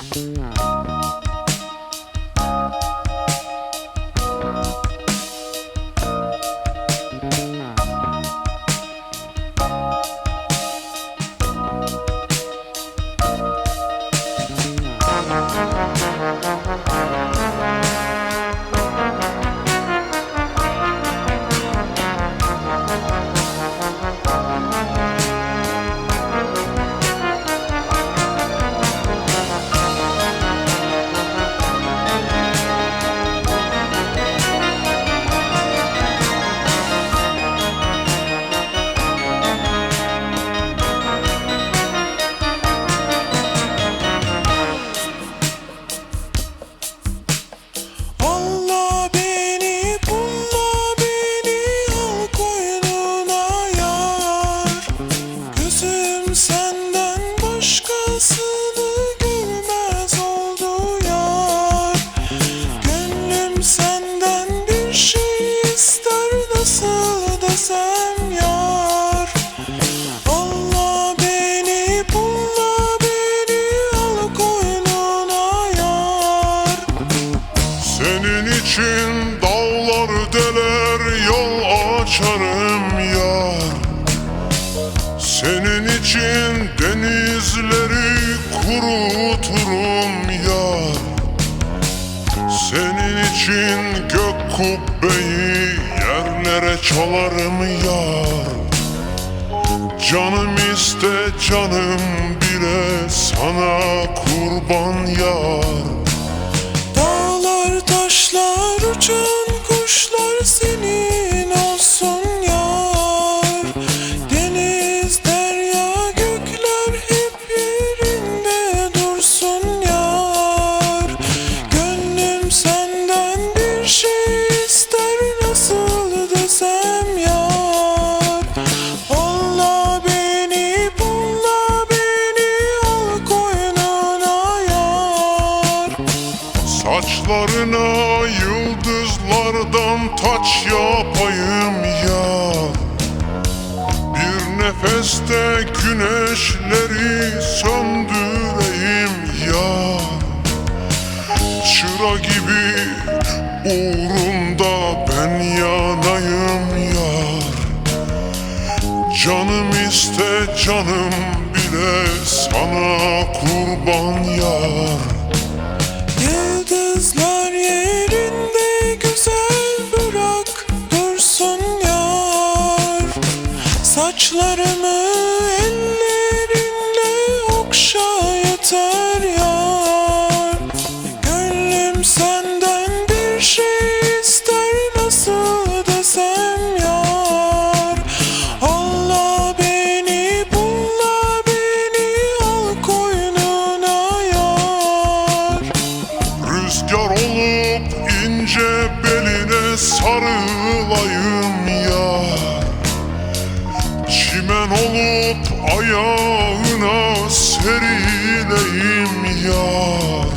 Allah için dağlar deler yol açarım yar. Senin için denizleri kuruturum yar. Senin için gök kubbeyi yerlere çalarım yar. Canım iste canım bile sana kurban yar taşlar uçan Saçlarına yıldızlardan taç yapayım ya. Bir nefeste güneşleri söndüreyim ya. Çıra gibi uğrunda ben yanayım yar. Canım iste canım bile sana kurban yar Saçlarımı ellerinle okşa yeter yar. Gönlüm senden bir şey ister nasıl desem yar. Allah beni bulla beni al koynuna yar. Rüzgar olup ince beline sarılayım sen olup ayağına serileyim yar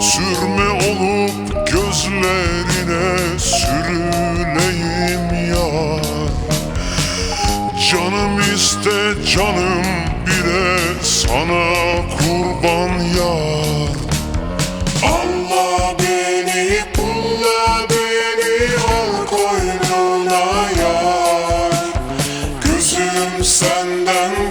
Sürme olup gözlerine sürüleyim yar Canım iste canım bile sana Thank.